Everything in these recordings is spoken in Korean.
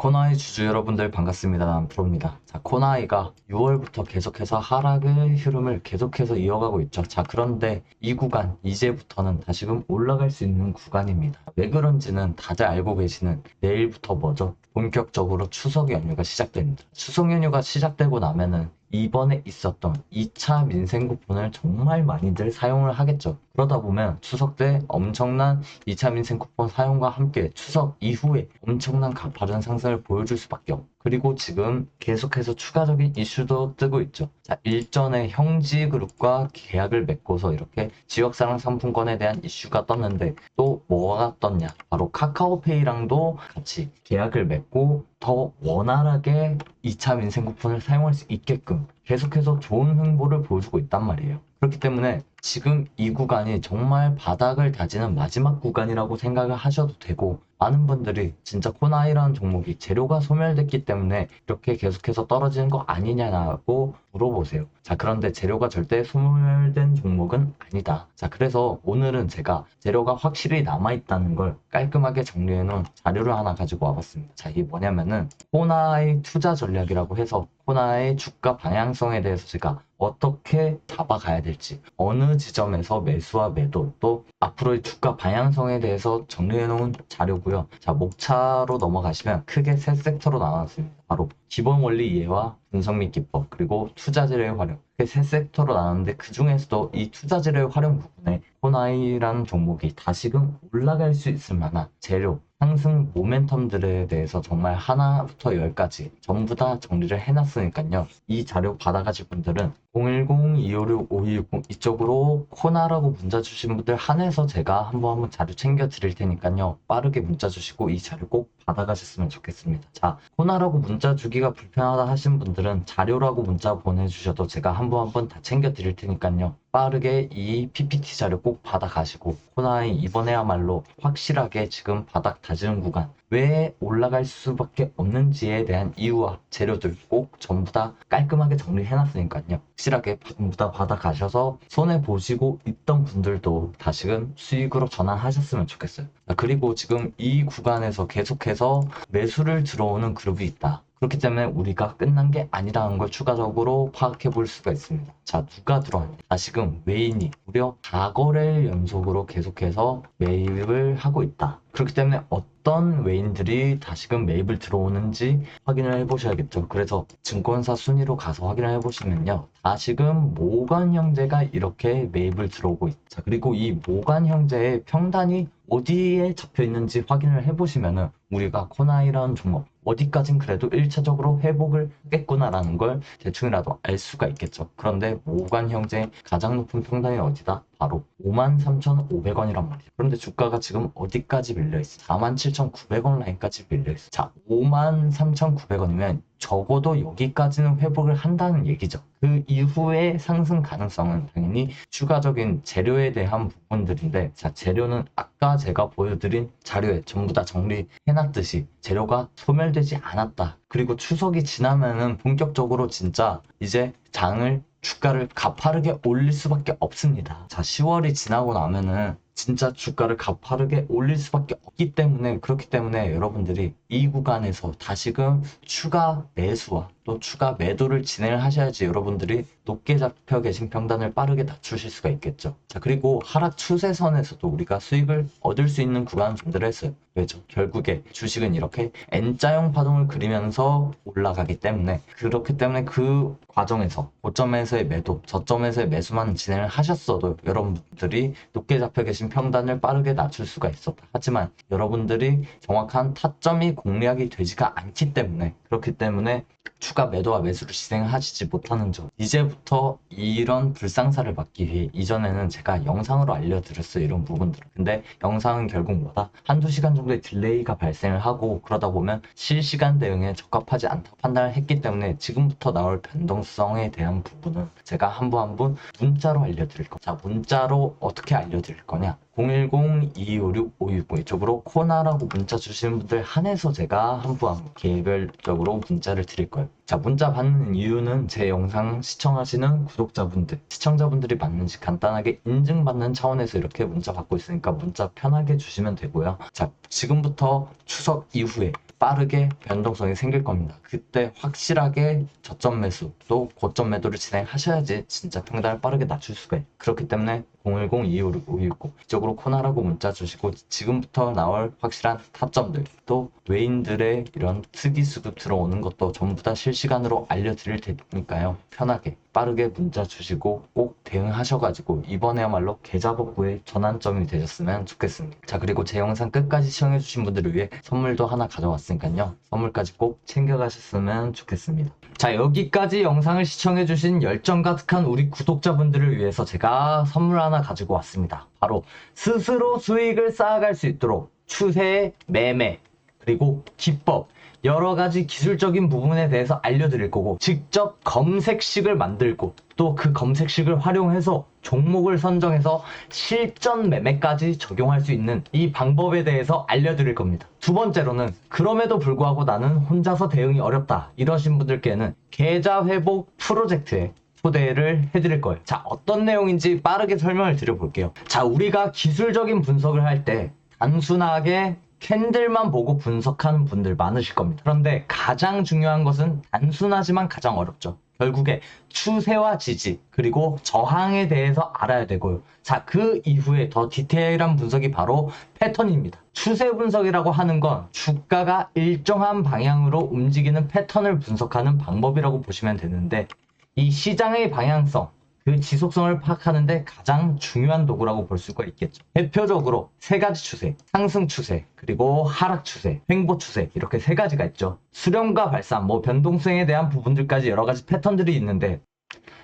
코나이 주주 여러분들 반갑습니다. 난 프로입니다. 자, 코나이가 6월부터 계속해서 하락의 흐름을 계속해서 이어가고 있죠. 자, 그런데 이 구간, 이제부터는 다시금 올라갈 수 있는 구간입니다. 왜 그런지는 다들 알고 계시는 내일부터 뭐죠? 본격적으로 추석 연휴가 시작됩니다. 추석 연휴가 시작되고 나면은 이번에 있었던 2차 민생 쿠폰을 정말 많이들 사용을 하겠죠. 그러다 보면 추석 때 엄청난 2차 민생 쿠폰 사용과 함께 추석 이후에 엄청난 가파른 상승을 보여줄 수밖에 없고 그리고 지금 계속해서 추가적인 이슈도 뜨고 있죠. 자, 일전에 형지 그룹과 계약을 맺고서 이렇게 지역사랑 상품권에 대한 이슈가 떴는데 또 뭐가 떴냐? 바로 카카오페이랑도 같이 계약을 맺고 더 원활하게 2차 민생 쿠폰을 사용할 수 있게끔 계속해서 좋은 행보를 보여주고 있단 말이에요. 그렇기 때문에 지금 이 구간이 정말 바닥을 다지는 마지막 구간이라고 생각을 하셔도 되고 많은 분들이 진짜 코나이라는 종목이 재료가 소멸됐기 때문에 이렇게 계속해서 떨어지는 거 아니냐고 물어보세요. 자, 그런데 재료가 절대 소멸된 종목은 아니다. 자, 그래서 오늘은 제가 재료가 확실히 남아있다는 걸 깔끔하게 정리해놓은 자료를 하나 가지고 와봤습니다. 자, 이게 뭐냐면은 코나이 투자 전략이라고 해서 코나의 주가 방향성에 대해서 제가 어떻게 잡아가야 될지 어느 지점에서 매수와 매도 또 앞으로의 주가 방향성에 대해서 정리해 놓은 자료고요. 자 목차로 넘어가시면 크게 세 섹터로 나눴습니다. 바로 기본 원리 이해와 분석 및 기법 그리고 투자재료의 활용 이렇게 세 섹터로 나눴는데 그 중에서도 이 투자재료의 활용 부분에 호나이라는 종목이 다시금 올라갈 수 있을 만한 재료 상승 모멘텀들에 대해서 정말 하나부터 열까지 전부 다 정리를 해놨으니까요. 이 자료 받아가실 분들은 010-256-5260 이쪽으로 코나라고 문자 주신 분들 한해서 제가 한번 한번 자료 챙겨 드릴 테니까요. 빠르게 문자 주시고 이 자료 꼭 받아가셨으면 좋겠습니다. 자, 코나라고 문자 주기가 불편하다 하신 분들은 자료라고 문자 보내주셔도 제가 한번 한번 다 챙겨 드릴 테니까요. 빠르게 이 PPT 자료 꼭 받아가시고 코나이 이번에야말로 확실하게 지금 바닥 다지는 구간 왜 올라갈 수밖에 없는지에 대한 이유와 재료들 꼭 전부 다 깔끔하게 정리해놨으니까요. 확실하게 전부 다 받아 가셔서 손해 보시고 있던 분들도 다시금 수익으로 전환하셨으면 좋겠어요. 자, 그리고 지금 이 구간에서 계속해서 매수를 들어오는 그룹이 있다. 그렇기 때문에 우리가 끝난 게 아니라는 걸 추가적으로 파악해 볼 수가 있습니다. 자, 누가 들어왔냐? 다시금 외인이 무려 4거래일 연속으로 계속해서 매입을 하고 있다. 그렇기 때문에 어떤 외인들이 다시금 매입을 들어오는지 확인을 해보셔야겠죠. 그래서 증권사 순위로 가서 확인을 해보시면요. 다시금 모간 형제가 이렇게 매입을 들어오고. 자, 그리고 이 모간 형제의 평단이 어디에 잡혀 있는지 확인을 해보시면은 우리가 코나이라는 종목 어디까진 그래도 1차적으로 회복을 하겠구나라는 걸 대충이라도 알 수가 있겠죠. 그런데 모간 형제의 가장 높은 평단이 어디다? 바로 53,500원이란 말이에요. 그런데 주가가 지금 어디까지 밀려있어? 47,900원 라인까지 밀려있어. 자, 53,900원이면 적어도 여기까지는 회복을 한다는 얘기죠. 그 이후의 상승 가능성은 당연히 추가적인 재료에 대한 부분들인데, 자, 재료는 아까 제가 보여드린 자료에 전부 다 정리해놨듯이 재료가 소멸되지 않았다. 그리고 추석이 지나면은 본격적으로 진짜 이제 장을 주가를 가파르게 올릴 수밖에 없습니다. 자, 10월이 지나고 나면은 진짜 주가를 가파르게 올릴 수밖에 없기 때문에 그렇기 때문에 여러분들이 이 구간에서 다시금 추가 매수와 또 추가 매도를 진행을 하셔야지 여러분들이 높게 잡혀 계신 평단을 빠르게 낮추실 수가 있겠죠. 자, 그리고 하락 추세선에서도 우리가 수익을 얻을 수 있는 구간 존재를 했어요. 왜죠? 결국에 주식은 이렇게 N자형 파동을 그리면서 올라가기 때문에 그렇기 때문에 그 과정에서 고점에서의 매도, 저점에서의 매수만 진행을 하셨어도 여러분들이 높게 잡혀 계신 평단을 빠르게 낮출 수가 있었다. 하지만 여러분들이 정확한 타점이 공략이 되지가 않기 때문에 그렇기 때문에 추가 매도와 매수를 진행하시지 못하는 점. 이제부터 이런 불상사를 막기 위해 이전에는 제가 영상으로 알려드렸어요. 이런 부분들을. 근데 영상은 결국 뭐다? 한두 시간 정도의 딜레이가 발생을 하고 그러다 보면 실시간 대응에 적합하지 않다고 판단을 했기 때문에 지금부터 나올 변동성에 대한 부분은 제가 한 분 한 분 문자로 알려드릴 거. 자, 문자로 어떻게 알려드릴 거냐? 010-2256-560 이쪽으로 코나라고 문자 주시는 분들 한해서 제가 한 분 한 분 개별적으로 문자를 드릴 거예요. 자, 문자 받는 이유는 제 영상 시청하시는 구독자분들, 시청자분들이 맞는지 간단하게 인증받는 차원에서 이렇게 문자 받고 있으니까 문자 편하게 주시면 되고요. 자, 지금부터 추석 이후에 빠르게 변동성이 생길 겁니다. 그때 확실하게 저점 매수 또 고점 매도를 진행하셔야지 진짜 평단을 빠르게 낮출 수가 있어요. 그렇기 때문에 010-256560 이쪽으로 코나라고 문자 주시고 지금부터 나올 확실한 타점들 또 외인들의 이런 특이 수급 들어오는 것도 전부 다 실시간으로 알려드릴 테니까요. 편하게 빠르게 문자 주시고 꼭 대응하셔가지고 이번에야말로 계좌 복구의 전환점이 되셨으면 좋겠습니다. 자 그리고 제 영상 끝까지 시청해주신 분들을 위해 선물도 하나 가져왔으니까요. 선물까지 꼭 챙겨가셨으면 좋겠습니다. 자 여기까지 영상을 시청해주신 열정 가득한 우리 구독자분들을 위해서 제가 선물 하나 가지고 왔습니다. 바로 스스로 수익을 쌓아갈 수 있도록 추세, 매매, 그리고 기법, 여러 가지 기술적인 부분에 대해서 알려드릴 거고, 직접 검색식을 만들고, 또 그 검색식을 활용해서 종목을 선정해서 실전 매매까지 적용할 수 있는 이 방법에 대해서 알려드릴 겁니다. 두 번째로는, 그럼에도 불구하고 나는 혼자서 대응이 어렵다. 이러신 분들께는 계좌 회복 프로젝트에 초대를 해드릴 거예요. 자, 어떤 내용인지 빠르게 설명을 드려볼게요. 자, 우리가 기술적인 분석을 할 때 단순하게 캔들만 보고 분석하는 분들 많으실 겁니다. 그런데 가장 중요한 것은 단순하지만 가장 어렵죠. 결국에 추세와 지지 그리고 저항에 대해서 알아야 되고요. 자, 그 이후에 더 디테일한 분석이 바로 패턴입니다. 추세 분석이라고 하는 건 주가가 일정한 방향으로 움직이는 패턴을 분석하는 방법이라고 보시면 되는데 이 시장의 방향성, 그 지속성을 파악하는데 가장 중요한 도구라고 볼 수가 있겠죠. 대표적으로 세 가지 추세, 상승 추세, 그리고 하락 추세, 횡보 추세 이렇게 세 가지가 있죠. 수렴과 발산, 뭐 변동성에 대한 부분들까지 여러 가지 패턴들이 있는데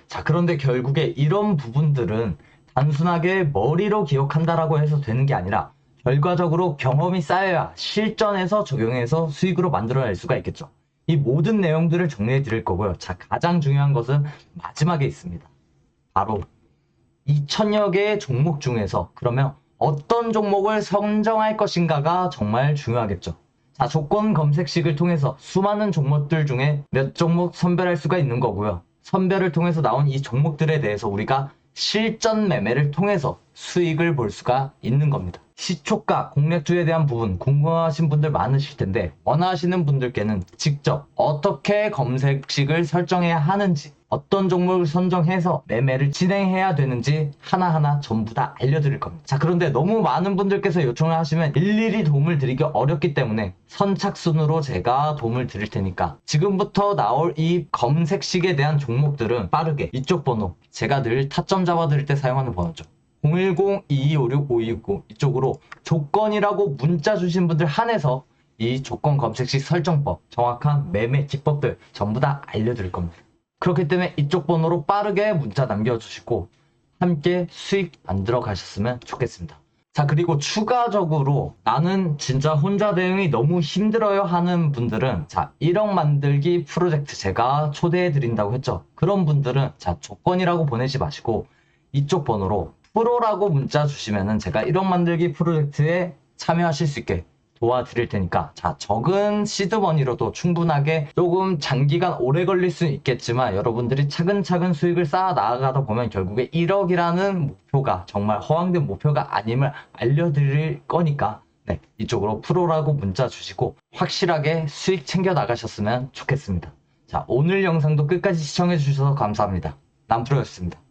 자 그런데 결국에 이런 부분들은 단순하게 머리로 기억한다라고 해서 되는 게 아니라 결과적으로 경험이 쌓여야 실전에서 적용해서 수익으로 만들어낼 수가 있겠죠. 이 모든 내용들을 정리해 드릴 거고요. 자, 가장 중요한 것은 마지막에 있습니다. 바로 2천여 개의 종목 중에서 그러면 어떤 종목을 선정할 것인가가 정말 중요하겠죠. 자, 조건 검색식을 통해서 수많은 종목들 중에 몇 종목 선별할 수가 있는 거고요. 선별을 통해서 나온 이 종목들에 대해서 우리가 실전 매매를 통해서 수익을 볼 수가 있는 겁니다. 시초가, 공략주에 대한 부분 궁금하신 분들 많으실 텐데 원하시는 분들께는 직접 어떻게 검색식을 설정해야 하는지 어떤 종목을 선정해서 매매를 진행해야 되는지 하나하나 전부 다 알려드릴 겁니다. 자, 그런데 너무 많은 분들께서 요청을 하시면 일일이 도움을 드리기 어렵기 때문에 선착순으로 제가 도움을 드릴 테니까 지금부터 나올 이 검색식에 대한 종목들은 빠르게 이쪽 번호 제가 늘 타점 잡아드릴 때 사용하는 번호죠. 010-2256-5269 이쪽으로 조건이라고 문자 주신 분들 한해서 이 조건 검색식 설정법, 정확한 매매 기법들 전부 다 알려드릴 겁니다. 그렇기 때문에 이쪽 번호로 빠르게 문자 남겨주시고 함께 수익 만들어 가셨으면 좋겠습니다. 자, 그리고 추가적으로 나는 진짜 혼자 대응이 너무 힘들어요 하는 분들은 자, 1억 만들기 프로젝트 제가 초대해 드린다고 했죠. 그런 분들은 자, 조건이라고 보내지 마시고 이쪽 번호로 프로라고 문자 주시면은 제가 1억 만들기 프로젝트에 참여하실 수 있게 도와드릴 테니까. 자 적은 시드머니로도 충분하게 조금 장기간 오래 걸릴 수는 있겠지만 여러분들이 차근차근 수익을 쌓아 나아가다 보면 결국에 1억이라는 목표가 정말 허황된 목표가 아님을 알려드릴 거니까. 네 이쪽으로 프로라고 문자 주시고 확실하게 수익 챙겨 나가셨으면 좋겠습니다. 자 오늘 영상도 끝까지 시청해 주셔서 감사합니다. 남프로였습니다